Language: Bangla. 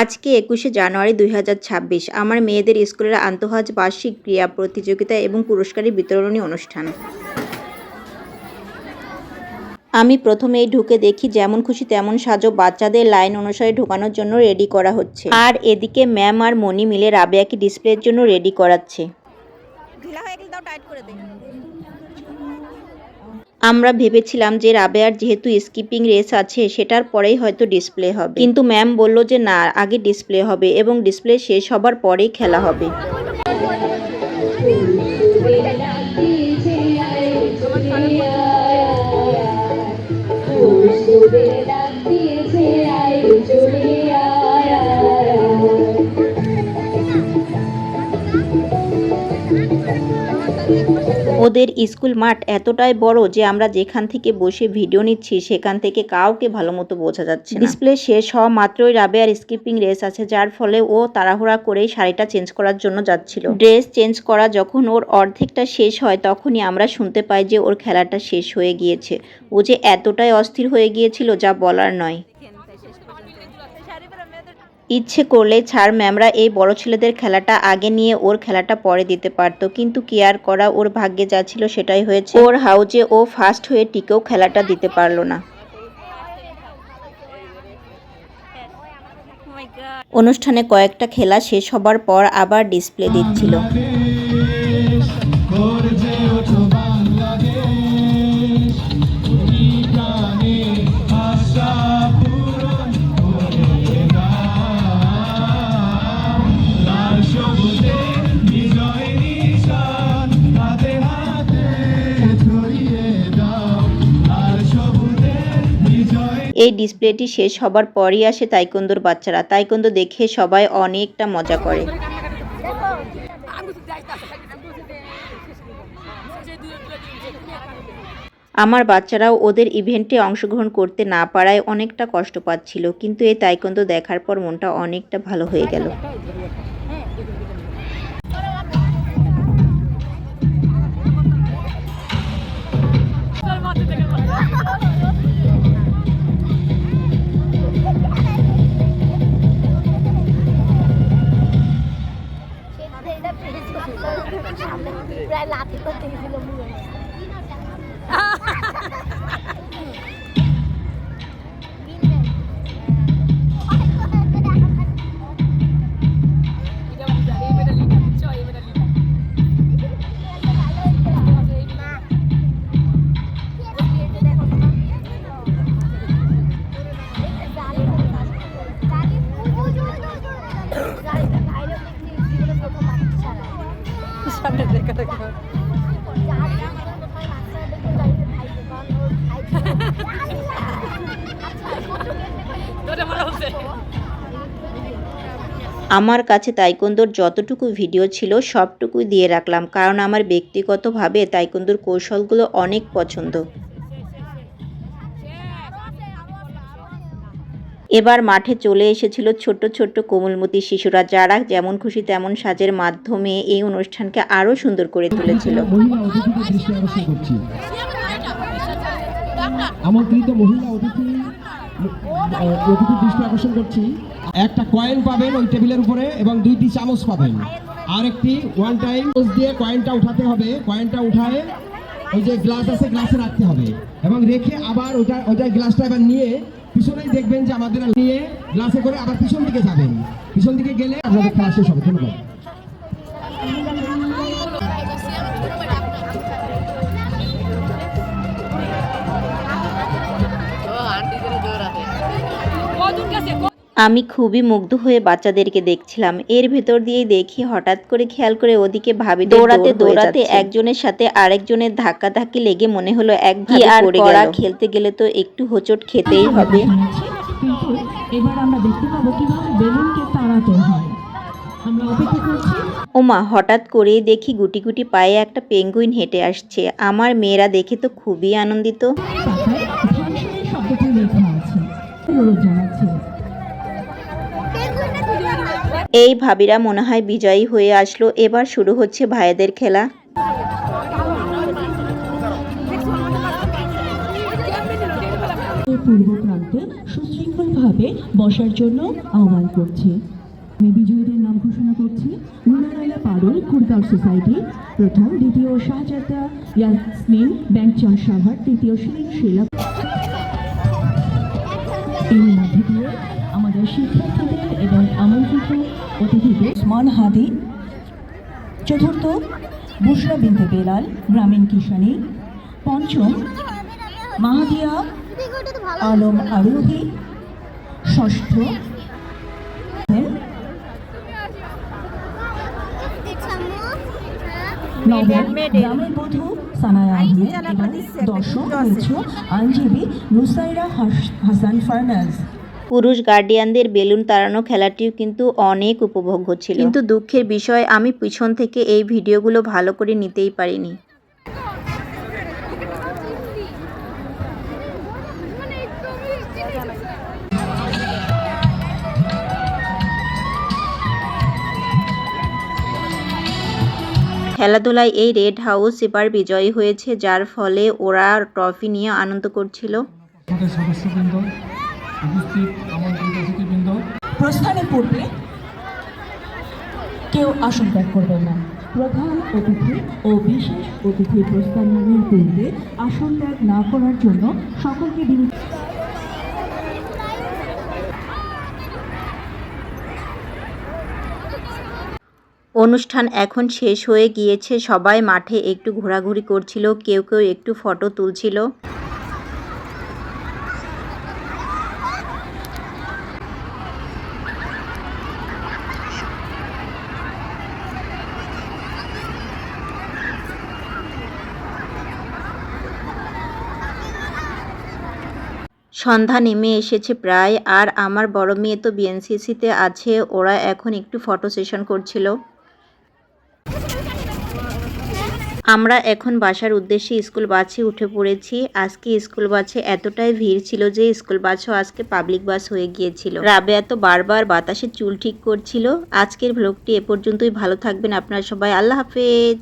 আজকে একুশে জানুয়ারি দুই হাজার ছাব্বিশ। আমার মেয়েদের স্কুলের আন্তঃহাজ বার্ষিক ক্রীড়া প্রতিযোগিতা এবং পুরস্কারের বিতরণী অনুষ্ঠান। আমি প্রথমেই ঢুকে দেখি যেমন খুশি তেমন সাজো বাচ্চাদের লাইন অনুসারে ঢোকানোর জন্য রেডি করা হচ্ছে। আর এদিকে ম্যাম আর মনি মিলে রাবেয়াকে ডিসপ্লের জন্য রেডি করাচ্ছে। ঢিলা হয়ে গেলে টাইট করে দে। আমরা ভেবেছিলাম যে রাবেয়ার যেহেতু স্কিপিং রেস আছে সেটার পরেই হয়তো ডিসপ্লে হবে কিন্তু ম্যাম বলল যে না আগে ডিসপ্লে হবে এবং ডিসপ্লে শেষ হবার পরেই খেলা হবে ওদের স্কুল মাঠ এতটাই বড় যে আমরা যেখান থেকে বসে ভিডিও নিচ্ছি সেখান থেকে কাউকে ভালো মতো বোঝা যাচ্ছে ডিসপ্লে শেষ হওয়া মাত্রই রাবেয়ার স্কিপিং রেস আছে যার ফলে ও তাড়াহুড়া করেই শাড়িটা চেঞ্জ করার জন্য যাচ্ছিল। ড্রেস চেঞ্জ করা যখন ওর অর্ধেকটা শেষ হয় তখনই আমরা শুনতে পাই যে ওর খেলাটা শেষ হয়ে গিয়েছে। ও যে এতটাই অস্থির হয়ে গিয়েছিল যা বলার নয় দেখেন তাই শেষ পর্যন্ত শাড়ি পরা মেয়েদের ইচ্ছে করলে ছাড় ম্যামরা এই বড় ছেলেদের খেলাটা আগে নিয়ে ওর খেলাটা পরে দিতে পারতো। কিন্তু কেয়ার করা, ওর ভাগ্যে যা ছিল সেটাই হয়েছে। ওর হাউজে ও ফার্স্ট হয়ে টিকেও খেলাটা দিতে পারল না. অনুষ্ঠানে কয়েকটা খেলা শেষ হবার পর আবার ডিসপ্লে দিচ্ছিল। এই ডিসপ্লেটি শেষ হবার পরই আসে তাইকন্দোর বাচ্চারা। তাইকন্দো দেখে সবাই অনেকটা মজা করে। আমার বাচ্চারাও ওদের ইভেন্টে অংশগ্রহণ করতে না পারায় অনেকটা কষ্ট পাচ্ছিল, কিন্তু এই তাইকন্দো দেখার পর মনটা অনেকটা ভালো হয়ে গেল। প্রায় লাথি করতে আমার কাছে তাইকুন্দোর যতটুকু ভিডিও ছিল, সবটুকুই দিয়ে রাখলাম। কারণ আমার ব্যক্তিগতভাবে তাইকুন্দোর কৌশলগুলো অনেক পছন্দ। এবার মাঠে চলে এসেছিল ছোট্ট ছোট্ট কোমলমতি শিশুরা যারা যেমন খুশি তেমন সাজের মাধ্যমে এই অনুষ্ঠানকে আরও সুন্দর করে তুলেছিল। আমন্ত্রিত মহিলা অতিথি আহ, অতিথির দৃষ্টি আকর্ষণ করছি। একটা কয়েন পাবেন ওই টেবিলের উপরে এবং দুইটি চামচ পাবেন। আর একটি ওয়ান টাইম দিয়ে কয়েনটা উঠাতে হবে। কয়েনটা উঠায় ওই যে গ্লাস আছে গ্লাসে রাখতে হবে। এবং রেখে আবার ওটা ওটা গ্লাসটা এবার নিয়ে পিছনেই দেখবেন যে আমাদের নিয়ে গ্লাসে করে আবার পিছন দিকে যাবেন। পিছন দিকে গেলে আপনাদের খেলা শেষ হবে। ধন্যবাদ। আমি খুবই মুগ্ধ হয়ে বাচ্চাদেরকে দেখছিলাম। এর ভেতর দিয়েই দেখি হঠাৎ করে খেয়াল করে ওদিকে ভাবি দৌড়াতে দৌড়াতে একজনের সাথে আরেকজনের ধাক্কা ধাক্কি লেগে মনে হলো এক আর পড়ে গেল। খেলতে গেলে তো একটু হোঁচট খেতেই হবে। এবার আমরা দেখতে পাবো কীভাবে বেলুনকে তাড়াতে হয়। আমরা অপেক্ষা করছি। ওমা হঠাৎ করেই দেখি গুটি গুটি পায়ে একটা পেঙ্গুইন হেঁটে আসছে। আমার মেয়েরা দেখে তো খুবই আনন্দিত। শব্দটি লেখা আছে। এই ভাবিরা মনে হয় বিজয়ী হয়ে আসলো। এবার শুরু হচ্ছে ভাইদের খেলা। পূর্ব প্রান্তে সুশৃঙ্খল সুন্দরভাবে বসার জন্য আহ্বান করছি। আমি বিজয়ীদের নাম ঘোষণা করছি। নুনারাইলা পারুল সোসাইটি, প্রথম, দ্বিতীয়, শাহজাদা, ইয়াসমিন ব্যাংকচন্দ সাভার, তৃতীয়, শিরিন, শিলা। এর মধ্যে দিয়ে আমাদের শিক্ষার্থীদের এবং আমন্ত্রিত অতিথিদের ওসমান হাদি, চতুর্থ বুশরা বিনতে বেলাল, গ্রামীণ কিষানী, পঞ্চম মাহাদিয়া আলম আরোহী, ষষ্ঠ হয়েছে আইনজীবী নুসাইরা হাস- হাসান ফার্নাজ। পুরুষ গার্ডিয়ানদের বেলুন তাড়ানো খেলাটিও কিন্তু অনেক উপভোগ্য ছিল। কিন্তু দুঃখের বিষয় আমি পিছন থেকে এই ভিডিওগুলো ভালো করে নিতেই পারিনি। খেলাধুলায় এই রেড হাউস এবার বিজয়ী হয়েছে যার ফলে ওরা ট্রফি নিয়ে আনন্দ করছিল। উপস্থিত আমন্ত্রিত অতিথিবৃন্দ। প্রস্থানের পূর্বে কেউ আসন ত্যাগ করবেন না। প্রধান অতিথি ও বিশেষ অতিথি প্রস্থানের পূর্বে আসন ত্যাগ না করার জন্য সকলকে বিনীত। অনুষ্ঠান এখন শেষ হয়ে গিয়েছে। সবাই মাঠে একটু ঘোরাঘুরি করছিল কেউ কেউ একটু ফটো তুলছিল। সন্ধ্যা নেমে এসেছে প্রায়, আর আমার বড় মেয়ে তো বিএনসিসিতে আছে, ওরা এখন একটু ফটো সেশন করছিল। আমরা এখন বাসার উদ্দেশ্যে স্কুল বাসে উঠে পড়েছি। আজকে স্কুল বাসে এতটাই ভিড় ছিল যে স্কুল বাসও আজকে পাবলিক বাস হয়ে গিয়েছিল। রাবে এত বারবার বাতাসে চুল ঠিক করছিল। আজকের ভ্লগটি এ পর্যন্তই, ভালো থাকবেন আপনারা সবাই। আল্লাহ হাফেজ।